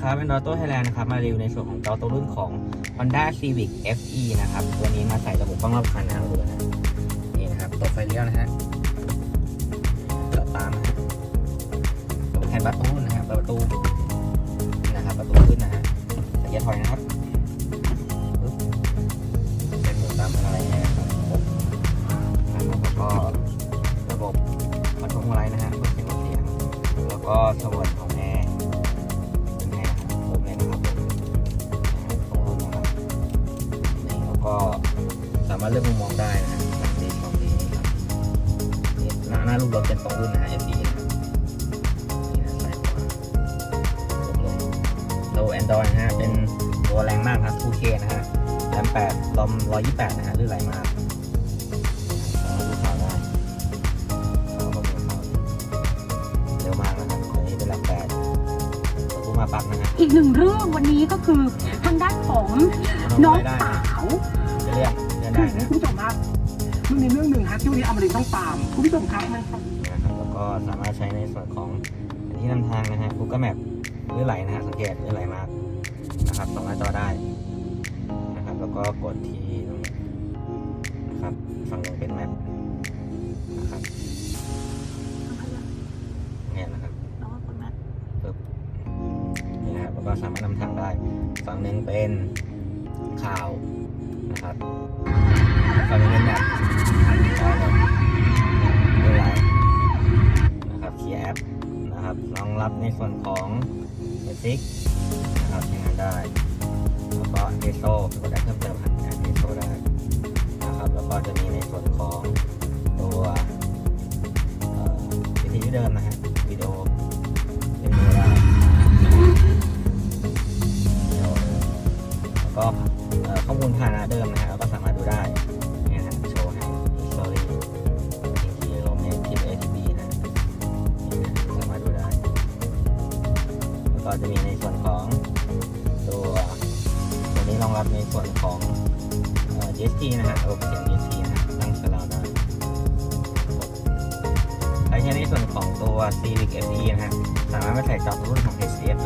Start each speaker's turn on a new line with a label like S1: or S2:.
S1: ครับเป็น Auto Thailand นะครับ มารีวิวในส่วนของจอตัวรุ่นของ Honda Civic FE นะครับ ตัวนี้มาใส่ระบบกล้องรอบคันนะครับดูนะนี่นะครับตัวไฟเลี้ยวนะฮะจอดตามนะฮะตัวแทนประตูนะครับประตูนะครับประตูขึ้นนะฮะแต่อย่าถอยนะครับเป็นหมุนตามอะไรเงี้ยนะครับแล้วก็ระบบคอนโทรลอะไรนะฮะเพื่อเสียงลดเสียงแล้วก็สวดของามารถเลือกมุมมองได้นะฮะสามดีสองดีนะครับนี่หน้าหน้ารูปรถเป็นตรงรุ่นนะฮะ FD นะครับนี่นะซ้ายขวาผมลงตัว Android นะฮะ เป็นตัวแรงมากครับ 2K นะฮะแรม8รอม128 นะฮะลื่นไหลมากสามารถดูข่าวได้สามารถดูข่าวเร็วมากนะครับตัวนี้เป็นลำแปดประตูมาปักนะฮะ
S2: อีกหนึ่งเรื่องวันนี้ก็คือทางด้านของน้อง
S1: ได้
S2: สาว
S1: จะเรียกเรียก ได้นะ
S3: คุณผู้ชมครับมันมีเรื่องหนึ่งครับที่วันนี้อมรินทร์ต้องตามคุณผู้ชมครับมัน
S1: นะครับแล้วก็สามารถใช้ในส่วนของที่นำทางนะฮะ Google Map หรือไหลนะฮะสังเกตหรือไหลมากนะครับส่องหน้าจอได้นะครับ แล้วก็กดที่ตรงนี้นะครับฝั่งหนึ่งเป็นแมปนะครับเนี่ยนะครับปึ๊บนี่นะครับแล้วก็สามารถนำทางได้ ฝั่งหนึ่งเป็นข่าว นะครับฝั่งหนึงเป็นแบบไม่ไหลนะครับเคลียร์แอปนะครับรองรับในส่วนของเอซิกนะครับใช้งานได้ แล้วก็เอโซก็ได้เพิ่มเติมผ่านการเอโซได้นะครับ แล้วก็จะมีในส่วนของ ข้อมูลผ่านหน้าเดิมนะฮะเราก็สามารถดูได้นี่ฮะโชว์ให้ history ที่ลงในคลิป ATB นะนี่นะสามารถดูได้ แล้วก็จะมีในส่วนของตัวตัวนี้รองรับในส่วนของเอ่อ GST นะฮะระบบเสียง GST นะตั้งสลาวได้ใครใช้ในส่วนของตัว Civic FE นะฮะสามารถมาใส่จอรุ่นของ HDF